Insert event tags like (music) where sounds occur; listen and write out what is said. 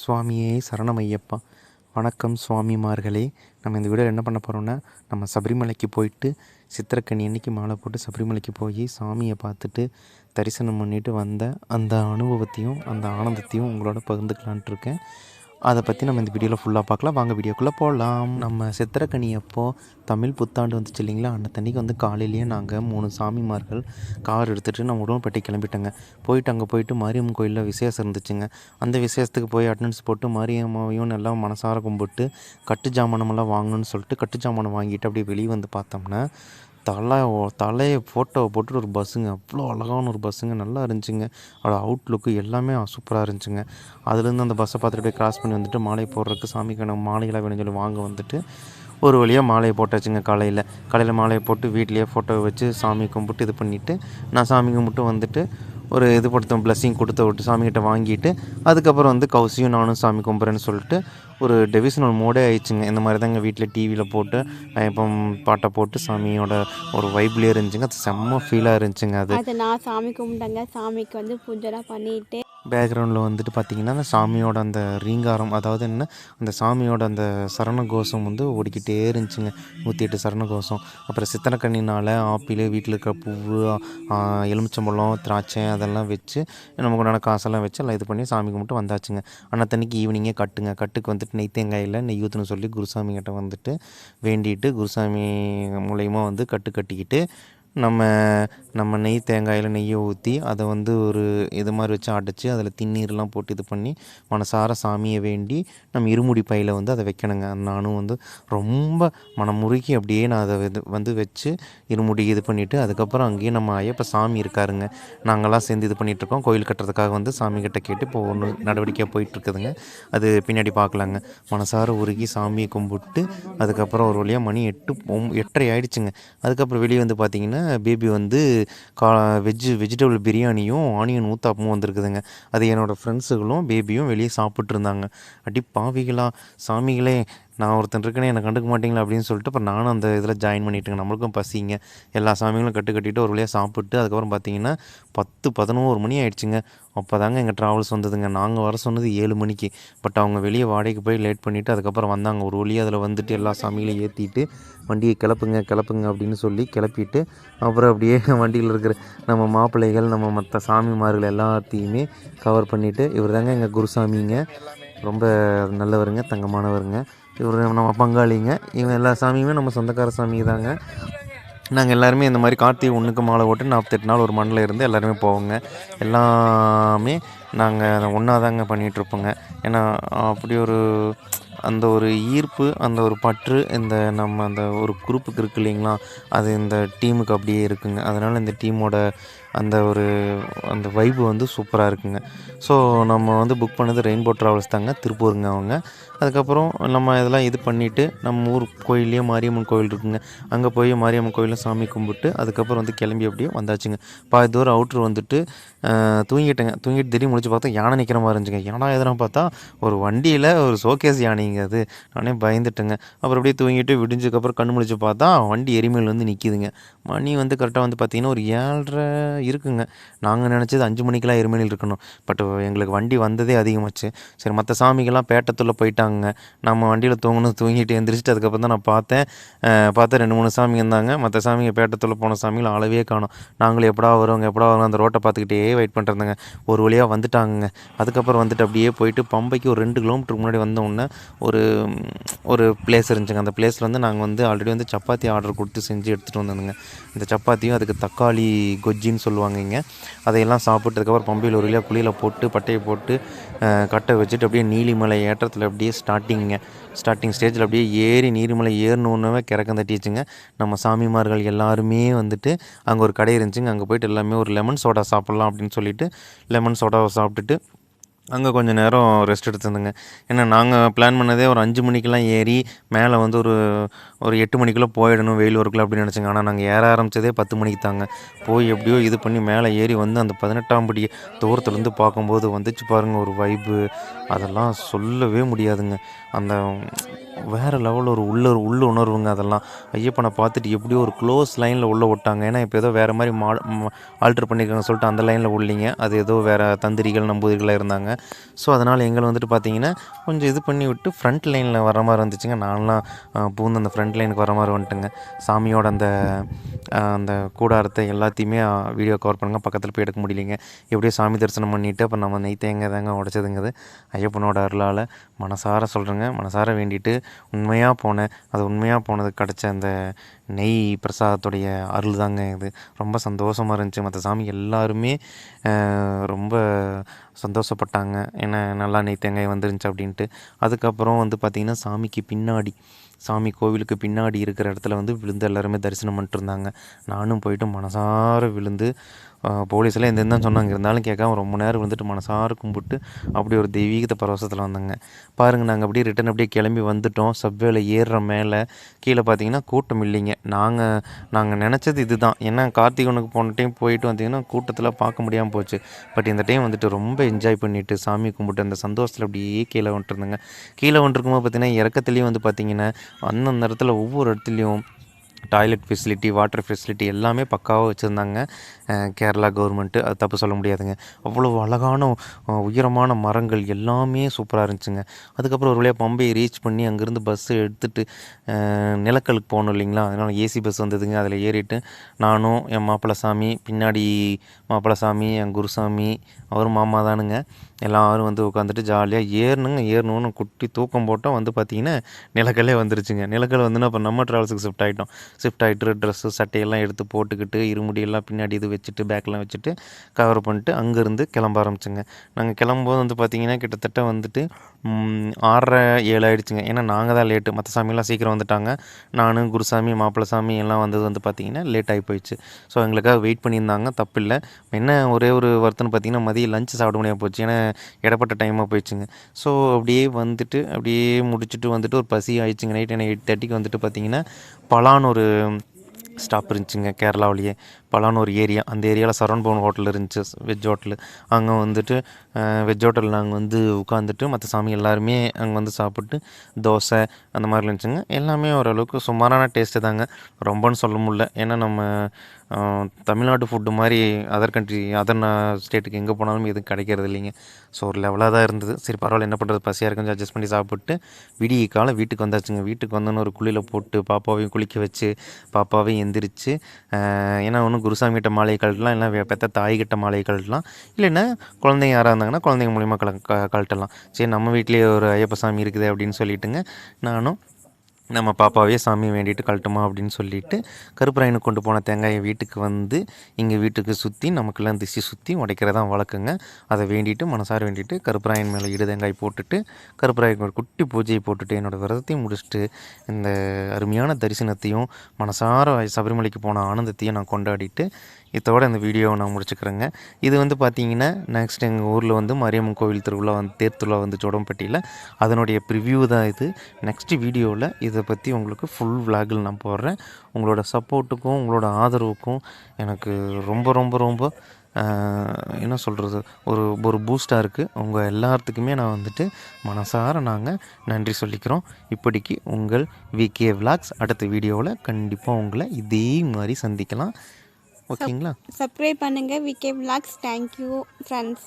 சுவாமியே சரணமையப்பா. வணக்கம் சுவாமிமார்களே. நம்ம இந்த வீடியோவில் என்ன பண்ண போகிறோம்னா நம்ம சபரிமலைக்கு போயிட்டு சித்திரக்கனி அன்னைக்கு மாலை போட்டு சபரிமலைக்கு போய் சாமியை பார்த்துட்டு தரிசனம் பண்ணிட்டு வந்த அந்த அனுபவத்தையும் அந்த ஆனந்தத்தையும் உங்களோட பகிர்ந்துக்கலான்ட்டு இருக்கேன். அதை பற்றி நம்ம இந்த வீடியோவில் ஃபுல்லாக பார்க்கலாம். வாங்க வீடியோக்குள்ளே போகலாம் நம்ம சித்திரக்கனி அப்போ தமிழ் புத்தாண்டு வந்துச்சு இல்லைங்களா? அந்த வந்து காலையிலேயே நாங்கள் மூணு சாமிமார்கள் கார் எடுத்துகிட்டு நம்ம உடம்பப்பட்டி கிளம்பிட்டோங்க. போயிட்டு அங்கே போயிட்டு மாரியம்மன் கோயிலில் விசேஷம் இருந்துச்சுங்க. அந்த விசேஷத்துக்கு போய் அட்டண்டன்ஸ் போட்டு மாரியம்மாவையும் நல்லா மனசார கும்பிட்டு கட்டு ஜாமானமெல்லாம் வாங்கணும்னு சொல்லிட்டு கட்டு ஜாமானம் வாங்கிட்டு அப்படியே வெளியே வந்து பார்த்தோம்னா தலை தலையை ஃபோட்டோவை போட்டு ஒரு பஸ்ஸுங்க அவ்வளோ அழகான ஒரு பஸ்ஸுங்க நல்லா இருந்துச்சுங்க. அதோட அவுட்லுக்கு எல்லாமே சூப்பராக இருந்துச்சுங்க. அதுலேருந்து அந்த பஸ்ஸை பார்த்துட்டு அப்படியே கிராஸ் பண்ணி வந்துட்டு மாலை போடுறதுக்கு சாமிக்கு எனக்கு மாலைகளாக வேணும்னு சொல்லி வாங்க வந்துட்டு ஒரு வழியாக மாலையை போட்டாச்சுங்க காலையில். காலையில் மாலையை போட்டு வீட்லேயே ஃபோட்டோ வச்சு சாமி கும்பிட்டு இது பண்ணிவிட்டு நான் சாமி கும்பிட்டு வந்துட்டு ஒரு இது படுத்தோம் பிளஸ்ஸிங் கொடுத்த விட்டு சாமிகிட்ட வாங்கிட்டு அதுக்கப்புறம் வந்து கௌசியும் நானும் சாமி கும்பிட்றேன்னு சொல்லிட்டு ஒரு டெவிஷனல் மோடே ஆயிடுச்சுங்க. இந்த மாதிரி தாங்க வீட்டில் டிவியில் போட்டு இப்போ பாட்டை போட்டு சாமியோட ஒரு வைப்லேயே இருந்துச்சுங்க. அது செம்ம ஃபீலாக இருந்துச்சுங்க அது. அது நான் சாமி கும்பிட்டேங்க. சாமிக்கு வந்து பூஜைலாம் பண்ணிட்டு. பேக்ரவுண்டில் வந்துட்டு பார்த்தீங்கன்னா அந்த சாமியோட அந்த ரீங்காரம் அதாவது என்ன அந்த சாமியோட அந்த சரண கோஷம் வந்து ஓடிக்கிட்டே இருந்துச்சுங்க. நூற்றி எட்டு சரண கோஷம் அப்புறம் சித்தனக்கண்ணினால் ஆப்பிள் வீட்டில் இருக்கிற பூவு ஆ, எலுமிச்சம்பழம் திராட்சை அதெல்லாம் வச்சு நமக்கு உண்டான காசெல்லாம் வச்சு எல்லாம் இது பண்ணி சாமி கும்பிட்டு வந்தாச்சுங்க. அன்னத்தன்னைக்கு ஈவினிங்கே கட்டுங்க. கட்டுக்கு வந்துட்டு நெய் தேங்காயில் நெய் ஊற்றுன்னு சொல்லி குருசாமி கிட்ட வந்துட்டு வேண்டிட்டு குருசாமி மூலயமா வந்து கட்டு கட்டிக்கிட்டு நம்ம நம்ம நெய் தேங்காயில் நெய்யை ஊற்றி அதை வந்து ஒரு இது மாதிரி வச்சு அடைச்சி அதில் திண்ணீர்லாம் போட்டு இது பண்ணி மனசார சாமியை வேண்டி நம்ம இருமுடி பையில் வந்து அதை வைக்கணுங்க. நானும் வந்து ரொம்ப மனமுருகி அப்படியே நான் அதை இது வந்து வச்சு இருமுடி இது பண்ணிவிட்டு அதுக்கப்புறம் அங்கேயே நம்ம ஐயப்ப சாமி இருக்காருங்க. நாங்களாம் சேர்ந்து இது பண்ணிகிட்ருக்கோம் கோயில் கட்டுறதுக்காக வந்து சாமி கிட்ட கேட்டு இப்போ ஒன்று நடவடிக்கையாக போயிட்டுருக்குதுங்க அது பின்னாடி பார்க்கலாங்க மனசார உருகி சாமியை கும்பிட்டு அதுக்கப்புறம் ஒரு வழியாக மணி எட்டு எட்டரை ஆயிடுச்சுங்க. அதுக்கப்புறம் வெளியே வந்து பார்த்திங்கன்னா பேபி வந்து கா வெஜ்ஜு வெஜிடபிள் பிரியாணியும் ஆனியன் ஊத்தாப்பமும் வந்திருக்குதுங்க. அது என்னோடய ஃப்ரெண்ட்ஸுகளும் பேபியும் வெளியே சாப்பிட்ருந்தாங்க அடி பாவிகளா சாமிகளே நான் ஒருத்தன் இருக்கேனே என்னை கண்டுக்க மாட்டீங்களா அப்படின்னு சொல்லிட்டு அப்புறம் நானும் அந்த இதில் ஜாயின் பண்ணிட்டேங்க நம்மளுக்கும் பசிங்க. எல்லா சாமிகளும் கட்டு கட்டிட்டு ஒரு வழியாக சாப்பிட்டு அதுக்கப்புறம் பார்த்தீங்கன்னா பத்து பதினோரு மணி ஆயிடுச்சுங்க. அப்போ தாங்க எங்கள் ட்ராவல்ஸ் வந்ததுங்க. நாங்கள் வர சொன்னது ஏழு மணிக்கு. பட் அவங்க வெளியே வாடகைக்கு போய் லேட் பண்ணிவிட்டு அதுக்கப்புறம் வந்தாங்க. ஒரு வழியாக அதில் வந்துட்டு எல்லா சாமிகளையும் ஏற்றிட்டு வண்டியை கிளப்புங்க கிளப்புங்க அப்படின்னு சொல்லி கிளப்பிட்டு அப்புறம் அப்படியே (laughs) வண்டியில் இருக்கிற நம்ம மாப்பிள்ளைகள் நம்ம மற்ற சாமிமார்கள் எல்லாத்தையுமே கவர் பண்ணிவிட்டு இவர் தாங்க எங்கள் குருசாமிங்க. ரொம்ப நல்லவருங்க தங்கமானவருங்க. இவர் நம்ம பங்காளிங்க. இவங்க எல்லா சாமியுமே நம்ம சொந்தக்கார சாமி தாங்க. நாங்கள் எல்லாருமே இந்த மாதிரி கார்த்திகை ஒன்றுக்கு மாலை ஓட்டு நாற்பத்தெட்டு நாள் ஒரு மண்ணில் இருந்து எல்லாருமே போவோங்க. எல்லாமே நாங்கள் ஒன்றா தாங்க பண்ணிகிட்ருப்போங்க ஏன்னா அப்படி ஒரு அந்த ஒரு ஈர்ப்பு அந்த ஒரு பற்று இந்த நம்ம அந்த ஒரு குரூப்புக்கு இருக்கு இல்லைங்களா? அது இந்த டீமுக்கு அப்படியே இருக்குங்க. அதனால் இந்த டீமோட அந்த ஒரு அந்த வைப்பு வந்து சூப்பராக இருக்குங்க. ஸோ நம்ம வந்து புக் பண்ணது ரெயின்போ ட்ராவல்ஸ் தாங்க திருப்பூருங்க அவங்க. அதுக்கப்புறம் நம்ம இதெல்லாம் இது பண்ணிவிட்டு நம்ம ஊர் கோயில்லையே மாரியம்மன் கோயில் இருக்குங்க. அங்கே போய் மாரியம்மன் கோயிலில் சாமி கும்பிட்டு அதுக்கப்புறம் வந்து கிளம்பி அப்படியே வந்தாச்சுங்க. பாதி தூரம் அவுட்ரு வந்துட்டு தூங்கிட்டேங்க. தூங்கிட்டு திடீர்னு முடிச்சு பார்த்தா யானை நிற்கிற மாதிரி இருந்துச்சுங்க. யானை எதனா பார்த்தா ஒரு வண்டியில் ஒரு ஷோகேஸ் யானைங்க அது. நானே பயந்துட்டேங்க. அப்புறம் அப்படியே தூங்கிட்டு விடிஞ்சதுக்கப்புறம் கண்ணு முடிச்சு பார்த்தா வண்டி எரிமையில் வந்து நிற்கிதுங்க மணி வந்து கரெக்டாக வந்து பார்த்திங்கன்னா ஒரு ஏழரை இருக்குங்க. நாங்கள் நினச்சது அஞ்சு மணிக்கெலாம் எருமையில் இருக்கணும். பட் எங்களுக்கு வண்டி வந்ததே அதிகமாச்சு. சரி மற்ற சாமிகள்லாம் பேட்டத்துள்ளே போயிட்டாங்க நம்ம வண்டியில் தூங்கணும் தூங்கிட்டு எந்திரிச்சிட்டு அதுக்கப்புறம் தான் நான் பார்த்தேன். பார்த்தா ரெண்டு மூணு சாமி இருந்தாங்க. மற்ற சாமிங்க பேட்டத்துள்ள போன சாமிகள் அளவே காணும். நாங்களும் எப்படா வருவாங்க எப்படா வருவாங்க அந்த ரோட்டை பார்த்துக்கிட்டே வெயிட் பண்ணுறதுங்க ஒரு வழியாக வந்துட்டாங்க அதுக்கப்புறம் வந்துட்டு அப்படியே போயிட்டு பம்பைக்கு ஒரு ரெண்டு கிலோமீட்டருக்கு முன்னாடி வந்தோடனே ஒரு ஒரு பிளேஸ் இருந்துச்சுங்க. அந்த பிளேஸில் வந்து நாங்கள் வந்து ஆல்ரெடி வந்து சப்பாத்தி ஆர்டர் கொடுத்து செஞ்சு எடுத்துகிட்டு வந்தோங்க இந்த சப்பாத்தியும் அதுக்கு தக்காளி கொஜ்ஜின்னு சொல்லுவாங்க இங்கே அதையெல்லாம் சாப்பிட்டதுக்கப்புறம் பம்பையில் ஒரு வழியாக குழியில் போட்டு பட்டையை போட்டு கட்டை வச்சுட்டு அப்படியே நீலிமலை ஏற்றத்தில் அப்படியே ஸ்டார்டிங்க ஸ்டார்டிங் ஸ்டேஜில் அப்படியே ஏறி நீர்மலை ஏறினோன்னே கிறக்கம் தட்டிச்சுங்க நம்ம சாமிமார்கள் எல்லாருமே வந்துட்டு அங்கே ஒரு கடை இருந்துச்சுங்க. அங்கே போயிட்டு எல்லாமே ஒரு லெமன் சோடா சாப்பிட்லாம் அப்படின்னு சொல்லிட்டு லெமன் சோடாவை சாப்பிட்டுட்டு அங்கே கொஞ்சம் நேரம் ரெஸ்ட் எடுத்துருந்தேங்க. ஏன்னா நாங்கள் பிளான் பண்ணதே ஒரு அஞ்சு மணிக்கெலாம் ஏறி மேலே வந்து ஒரு ஒரு எட்டு மணிக்குள்ளே போயிடணும் வெயில் ஒர்க்கில் அப்படின்னு நினச்சிங்க. ஆனால் நாங்கள் ஏற ஆரம்பித்ததே பத்து மணிக்கு தாங்க. போய் எப்படியோ இது பண்ணி மேலே ஏறி வந்து அந்த பதினெட்டாம் படி தூரத்துலேருந்து பார்க்கும்போது வந்துச்சு பாருங்கள் ஒரு வைப்பு அதெல்லாம் சொல்லவே முடியாதுங்க. அந்த வேறு லெவலில் ஒரு உள்ள உள்ள உணர்வுங்க அதெல்லாம். ஐயப்பனை பார்த்துட்டு எப்படியோ ஒரு க்ளோஸ் லைனில் உள்ளே விட்டாங்க. ஏன்னா இப்போ ஏதோ வேறு மாதிரி மா ஆல்ட்ரு பண்ணியிருக்காங்க சொல்லிட்டு அந்த லைனில் உள்ளீங்க. அது ஏதோ வேறு தந்திரிகள் நம்பூதிரிகளாக இருந்தாங்க. ஸோ அதனால் எங்களை வந்துட்டு பார்த்தீங்கன்னா கொஞ்சம் இது பண்ணி விட்டு ஃப்ரண்ட் லைனில் வர மாதிரி இருந்துச்சுங்க. நான்லாம் பூந்து அந்த ஃப்ரண்ட் லைனுக்கு வர மாதிரி வந்துட்டுங்க. சாமியோட அந்த அந்த கூடாரத்தை எல்லாத்தையுமே வீடியோ கவர் பண்ணுங்க. பக்கத்தில் போய் எடுக்க முடியலைங்க. எப்படியோ சாமி தரிசனம் பண்ணிவிட்டு அப்போ நம்ம நெய் தேங்க தாங்க உடச்சதுங்கிறது ஐயப்பனோட அருளால் மனசார சொல்கிறேங்க மனசார வேண்டிட்டு உண்மையாக போனேன் அது உண்மையாக போனது கிடச்ச அந்த நெய் பிரசாதத்துடைய அருள் தாங்க இது. ரொம்ப சந்தோஷமாக இருந்துச்சு. மற்ற சாமி எல்லாருமே ரொம்ப சந்தோஷப்பட்டாங்க. ஏன்னா நல்லா நெய் தேங்காய் வந்துருந்துச்சு அப்படின்ட்டு. அதுக்கப்புறம் வந்து பார்த்திங்கன்னா சாமிக்கு பின்னாடி சாமி கோவிலுக்கு பின்னாடி இருக்கிற இடத்துல வந்து விழுந்து எல்லாருமே தரிசனம் பண்ணிட்டு இருந்தாங்க. நானும் போயிட்டு மனசார விழுந்து போலீஸில் போலீஸ்லாம் எந்த சொன்னாங்க இருந்தாலும் கேட்காம ரொம்ப நேரம் வந்துட்டு மனசார கும்பிட்டு அப்படி ஒரு தெய்வீகத்தை பரவசத்தில் வந்தாங்க. பாருங்கள் நாங்கள் அப்படியே ரிட்டன் அப்படியே கிளம்பி வந்துட்டோம். சப்வேல ஏறுற மேலே கீழே பார்த்தீங்கன்னா கூட்டம் இல்லைங்க. நாங்கள் நாங்கள் நினச்சது இதுதான். ஏன்னா கார்த்திகனுக்கு போன டைம் போயிட்டு வந்தீங்கன்னா கூட்டத்தில் பார்க்க முடியாமல் போச்சு. பட் இந்த டைம் வந்துட்டு ரொம்ப என்ஜாய் பண்ணிட்டு சாமி கும்பிட்டு அந்த சந்தோஷத்தில் அப்படியே கீழே வந்துட்டுருந்தேங்க கீழே வந்துருக்கும்போது பார்த்தீங்கன்னா இறக்கத்துலேயும் வந்து பார்த்தீங்கன்னா அந்தந்த இடத்துல ஒவ்வொரு இடத்துலையும் டாய்லெட் ஃபெசிலிட்டி வாட்டர் ஃபெசிலிட்டி எல்லாமே பக்காவாக வச்சுருந்தாங்க. கேரளா கவர்மெண்ட்டு அது தப்பு சொல்ல முடியாதுங்க. அவ்வளோ அழகான உயரமான மரங்கள் எல்லாமே சூப்பராக இருந்துச்சுங்க. அதுக்கப்புறம் ஒரு வழியாக பம்பையை ரீச் பண்ணி அங்கேருந்து பஸ்ஸு எடுத்துகிட்டு நிலக்கலுக்கு போகணும் இல்லைங்களா? அதனால் ஏசி பஸ் வந்ததுங்க. அதில் ஏறிட்டு நானும் என் மாப்பிள்ளை சாமி பின்னாடி மாப்பிள்ளை சாமி என் குருசாமி அவரும் மாமா தானுங்க. எல்லாரும் வந்து உட்காந்துட்டு ஜாலியாக ஏறணுங்க ஏறணும்னு குட்டி தூக்கம் போட்டோம். வந்து பார்த்தீங்கன்னா நிலக்கல்லே வந்துருச்சுங்க. நிலக்கல் வந்துன்னா அப்போ நம்ம ட்ராவல்ஸுக்கு ஷிஃப்ட் ஆகிட்டோம் ஷிஃப்ட் ஆகிட்டு ட்ரெஸ்ஸு சட்டையெல்லாம் எடுத்து போட்டுக்கிட்டு இருமுடியெல்லாம் பின்னாடி இது வச்சுட்டு பேக்கெலாம் வச்சுட்டு கவர் பண்ணிட்டு அங்கேருந்து கிளம்ப ஆரம்பிச்சுங்க. நாங்கள் கிளம்பும்போது வந்து பார்த்திங்கன்னா கிட்டத்தட்ட வந்துட்டு ஆறரை ஏழு ஆகிடுச்சுங்க ஏன்னா நாங்கள் தான் லேட்டு மற்ற சாமியெல்லாம் சீக்கிரம் வந்துட்டாங்க. நானும் குருசாமி மாப்பிள்ளை சாமி எல்லாம் வந்தது வந்து பார்த்தீங்கன்னா லேட் ஆகி போயிடுச்சு. ஸோ எங்களுக்காக வெயிட் பண்ணியிருந்தாங்க. தப்பு இல்லை என்ன ஒரே ஒரு வருத்தம்னு பார்த்தீங்கன்னா மதியம் லஞ்ச் சாப்பிட முடியாது போச்சு. ஏன்னா இடப்பட்ட டைமாக போயிடுச்சுங்க. ஸோ அப்படியே வந்துட்டு அப்படியே முடிச்சுட்டு வந்துட்டு ஒரு பசி ஆயிடுச்சுங்க. நைட் என்ன எயிட் தேர்ட்டிக்கு வந்துட்டு பார்த்தீங்கன்னா பலான்னு ஒரு ஸ்டாப் இருந்துச்சுங்க கேரளாவிலேயே. பலான்னு ஒரு ஏரியா அந்த ஏரியாவில் சரவண் பவன் ஹோட்டல் இருந்துச்சு வெஜ் ஹோட்டலு. அங்கே வந்துட்டு வெஜ் ஹோட்டல் நாங்கள் வந்து உட்காந்துட்டு மற்ற சாமி எல்லாருமே அங்கே வந்து சாப்பிட்டு தோசை அந்த மாதிரி இருந்துச்சுங்க. எல்லாமே ஓரளவுக்கு சுமாரான டேஸ்ட்டு தாங்க. ரொம்பன்னு சொல்ல முடியல. ஏன்னா நம்ம தமிழ்நாட்டு ஃபுட்டு மாதிரி அதர் கண்ட்ரி அதர் ஸ்டேட்டுக்கு எங்கே போனாலும் எதுவும் கிடைக்கிறது இல்லைங்க. ஸோ ஒரு லெவலாக தான் இருந்தது. சரி பரவாயில்ல என்ன பண்ணுறது பசியாக இருக்குன்னு அட்ஜஸ்ட் பண்ணி சாப்பிட்டு விடிய காலம் வீட்டுக்கு வந்தாச்சுங்க. வீட்டுக்கு வந்தோன்னு ஒரு குளியில் போட்டு பாப்பாவையும் குளிக்க வச்சு பாப்பாவையும் எந்திரிச்சு ஏன்னா ஒன்றும் குருசாமிகிட்ட மாலையை கழட்டலாம் இல்லை வே- பெத்த தாய்கிட்ட மாலையை கழட்டலாம் இல்லைன்னா குழந்தைங்க யாராக இருந்தாங்கன்னா குழந்தைங்க மூலிமா கல கழட்டலாம். சரி நம்ம வீட்லேயே ஒரு ஐயப்ப சாமி இருக்குது அப்படின்னு சொல்லிட்டுங்க. நானும் நம்ம பாப்பாவே சாமி வேண்டிட்டு கழட்டுமா அப்படின்னு சொல்லிட்டு கருப்பராயனை கொண்டு போன தேங்காயை வீட்டுக்கு வந்து இங்கே வீட்டுக்கு சுற்றி நமக்கெல்லாம் திசி சுற்றி உடைக்கிறதான் வழக்குங்க. அதை வேண்டிட்டு மனசார வேண்டிட்டு கருப்பராயன் மேலே இடு தேங்காய் போட்டுட்டு கருப்பராயனுக்கு ஒரு குட்டி பூஜையை போட்டுட்டு என்னோட விரதத்தையும் முடிச்சுட்டு இந்த அருமையான தரிசனத்தையும் மனசார சபரிமலைக்கு போன ஆனந்தத்தையும் நான் கொண்டாடிட்டு இதோட இந்த வீடியோவை நான் முடிச்சுக்கிறேங்க. இது வந்து பார்த்தீங்கன்னா நெக்ஸ்ட் எங்கள் ஊரில் வந்து மாரியம்மன் கோவில் திருவிழா வந்து தேர் திருவிழா வந்து சோடம்பட்டியில் அதனுடைய ப்ரிவ்யூ தான் இது. நெக்ஸ்ட் வீடியோவில் இதை பற்றி உங்களுக்கு ஃபுல் விளாகில் நான் போடுறேன். உங்களோட சப்போர்ட்டுக்கும் உங்களோட ஆதரவுக்கும் எனக்கு ரொம்ப ரொம்ப ரொம்ப என்ன சொல்கிறது ஒரு ஒரு பூஸ்டாக இருக்குது உங்கள் எல்லாத்துக்குமே நான் வந்துட்டு மனசார நாங்கள் நன்றி சொல்லிக்கிறோம். இப்படிக்கு உங்கள் விகே விளாக்ஸ் அடுத்த வீடியோவில் கண்டிப்பாக உங்களை இதே மாதிரி சந்திக்கலாம். ஓகேங்களா? சப்ஸ்கிரைப் பண்ணுங்கள் விகே விலாக்ஸ் தேங்க்யூ ஃப்ரெண்ட்ஸ்